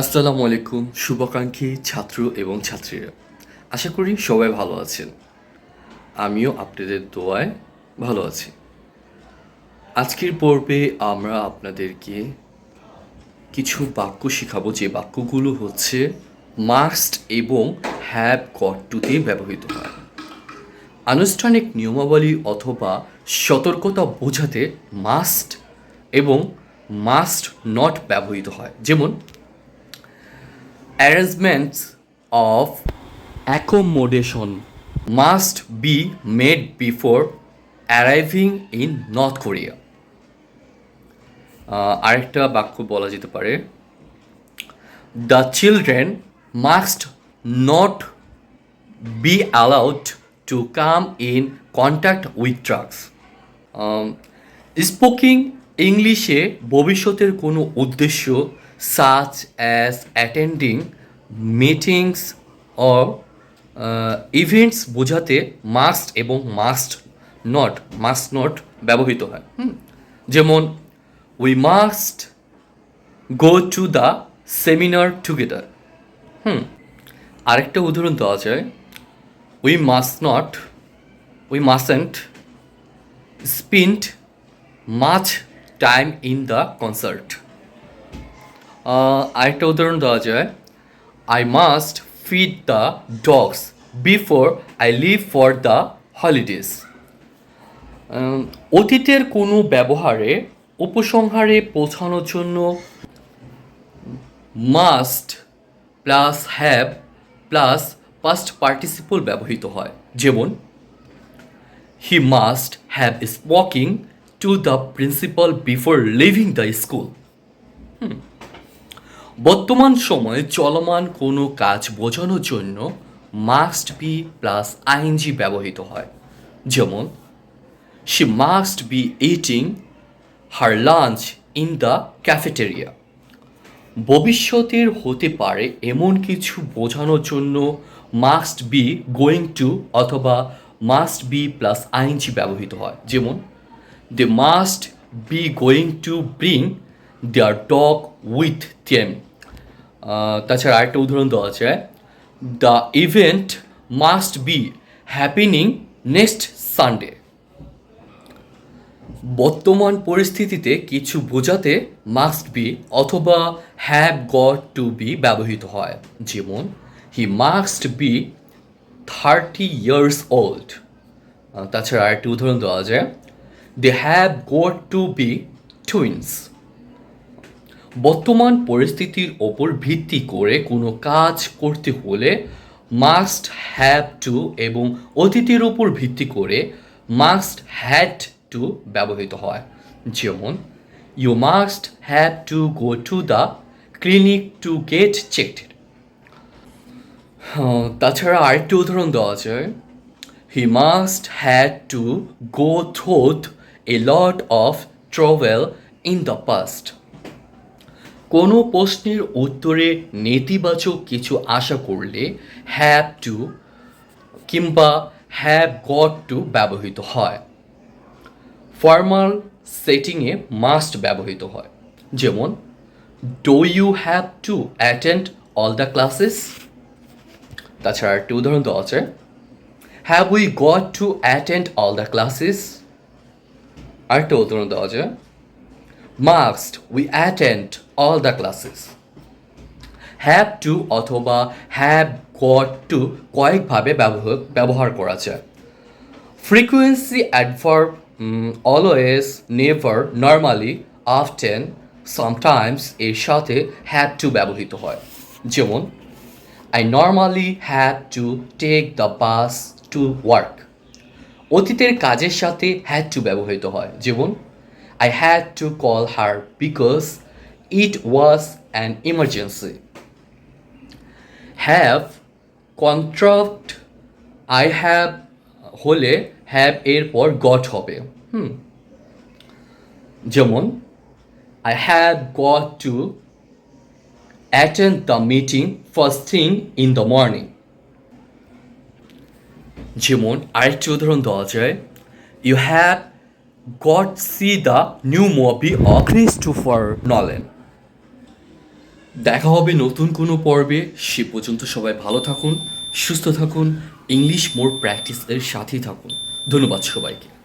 আসসালামু আলাইকুম, শুভাকাঙ্ক্ষী ছাত্র এবং ছাত্রীরা। আশা করি সবাই ভালো আছেন। আমিও আপনাদের দোয়ায় ভালো আছি। আজকের পর্বে আমরা আপনাদেরকে কিছু বাক্য শেখাবো। যে বাক্যগুলো হচ্ছে, মাস্ট এবং হ্যাভ গট টুতে ব্যবহৃত হয়। আনুষ্ঠানিক নিয়মাবলী অথবা সতর্কতা বোঝাতে মাস্ট এবং মাস্ট নট ব্যবহৃত হয়। যেমন arrangements of accommodation must be made before arriving in North Korea আরেকটা বাক্য বলা যেতে পারে the children must not be allowed to come in contact with drugs spoken ইংলিশে ভবিষ্যতের কোনো উদ্দেশ্য such as attending meetings or events বোঝাতে মাস্ট এবং মাস্ট নট মাস্ট নট ব্যবহৃত হয়। যেমন we must go to the seminar together hmm. আরেকটা উদাহরণ দেওয়া যায়। We must not we mustn't spend much time in the concert আরেকটা উদাহরণ দেওয়া যায়। I must feed the dogs before I leave for the holidays অতীতের কোনো ব্যবহারে উপসংহারে পৌঁছানোর জন্য must plus have plus past participle ব্যবহৃত হয়। যেমন he must have spoken to the principal before leaving the school বর্তমান সময়ে চলমান কোনো কাজ বোঝানোর জন্য মাস্ট বি প্লাস আইএনজি ব্যবহৃত হয়। যেমন she must be eating her lunch in the cafeteria ভবিষ্যতের হতে পারে এমন কিছু বোঝানোর জন্য মাস্ট বি গোয়িং টু অথবা মাস্ট বি প্লাস আইএনজি ব্যবহৃত হয়। যেমন they must be going to bring their dog with them তাছাড়া আরেকটা উদাহরণ দেওয়া আছে the event must be happening next Sunday বর্তমান পরিস্থিতিতে কিছু বোঝাতে মাস্ট বি অথবা হ্যাভ গট টু বি ব্যবহৃত হয়। যেমন he must be thirty years old তাছাড়া আরেকটি উদাহরণ দেওয়া যায় they have got to be twins বর্তমান পরিস্থিতির ওপর ভিত্তি করে কোনো কাজ করতে হলে মাস্ট হ্যাভ টু এবং অতীতের উপর ভিত্তি করে মাস্ট হ্যাড টু ব্যবহৃত হয়। যেমন you must have to go to the clinic to get checked তাছাড়া আরেকটি উদাহরণ দেওয়া যায় he must had to go through a lot of travel in the past কোনো প্রশ্নের উত্তরে নেতিবাচক কিছু আশা করলে হ্যাভ টু কিংবা হ্যাভ গট টু ব্যবহৃত হয়। ফর্মাল সেটিংয়ে মাস্ট ব্যবহৃত হয়। যেমন do you have to attend all the classes তাছাড়া একটি উদাহরণ দেওয়া আছে। Have we got to attend all the classes আরেকটা উদাহরণ দেওয়া আছে। Must we attend all the classes have to অথবা হ্যাভ গট টু কয়েকভাবে ব্যবহার ব্যবহার করা যায়। Frequency adverb always never normally often sometimes এর সাথে হ্যাভ টু ব্যবহৃত হয়। যেমন I normally have to take the bus to work অতীতের কাজের সাথে হ্যাড টু ব্যবহৃত হয়। যেমন I had to call her because it was an emergency have contract I have হলে হ্যাভ এর পর গট হবে। হুম। যেমন I have got to attend the meeting first thing in the morning যেমন, আরেকটি উদাহরণ দেওয়া যায়। You have got see the new movie of Christopher Nolan দেখা হবে নতুন কোনো পর্বে। সে পর্যন্ত সবাই ভালো থাকুন সুস্থ থাকুন ইংলিশ মোর প্র্যাকটিসের সাথেই থাকুন। ধন্যবাদ সবাইকে।